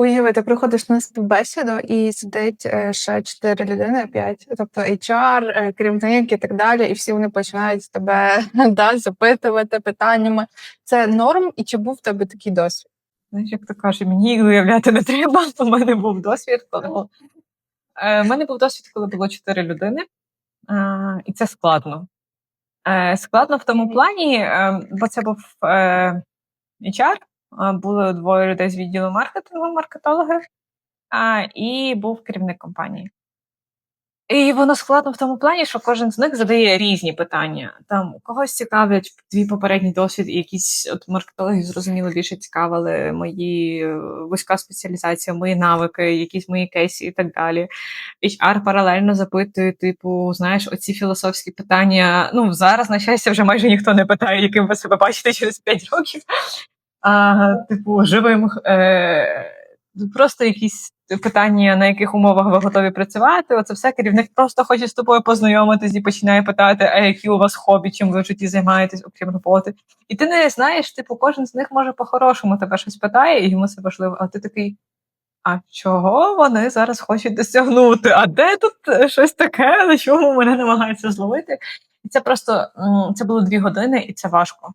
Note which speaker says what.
Speaker 1: Уяви, ти приходиш на співбесіду і сидить е, ще 4 людини, 5, тобто HR, е, керівник і так далі, і всі вони починають тебе да, запитувати питаннями. Це норм, і чи був в тебе такий досвід?
Speaker 2: Знаєш, як то каже, мені уявляти не треба. У мене був досвід. Коли... Е, У мене був досвід, коли було чотири людини, е, і це складно. Е, Складно в тому плані, е, бо це був е, HR, було двоє людей з відділу маркетингу, маркетологи, і був керівник компанії. І воно складно в тому плані, що кожен з них задає різні питання. Там когось цікавлять твій попередній досвід, і якісь от маркетологів зрозуміло більше цікавили мої е, вузька спеціалізація, мої навики, якісь мої кейси і так далі. HR паралельно запитує, типу, знаєш, оці філософські питання. Ну зараз, на щастя, вже майже ніхто не питає, яким ви себе бачите через 5 років. А, типу, живим. Е- Просто якісь питання, на яких умовах ви готові працювати. Оце все керівник просто хоче з тобою познайомитись і починає питати, а які у вас хобі, чим ви в житті займаєтесь, окрім роботи. І ти не знаєш, типу, кожен з них може по-хорошому тебе щось питає, і йому це важливо. А ти такий. А чого вони зараз хочуть досягнути? А де тут щось таке, на чому мене намагаються зловити? І це просто це було дві години, і це важко.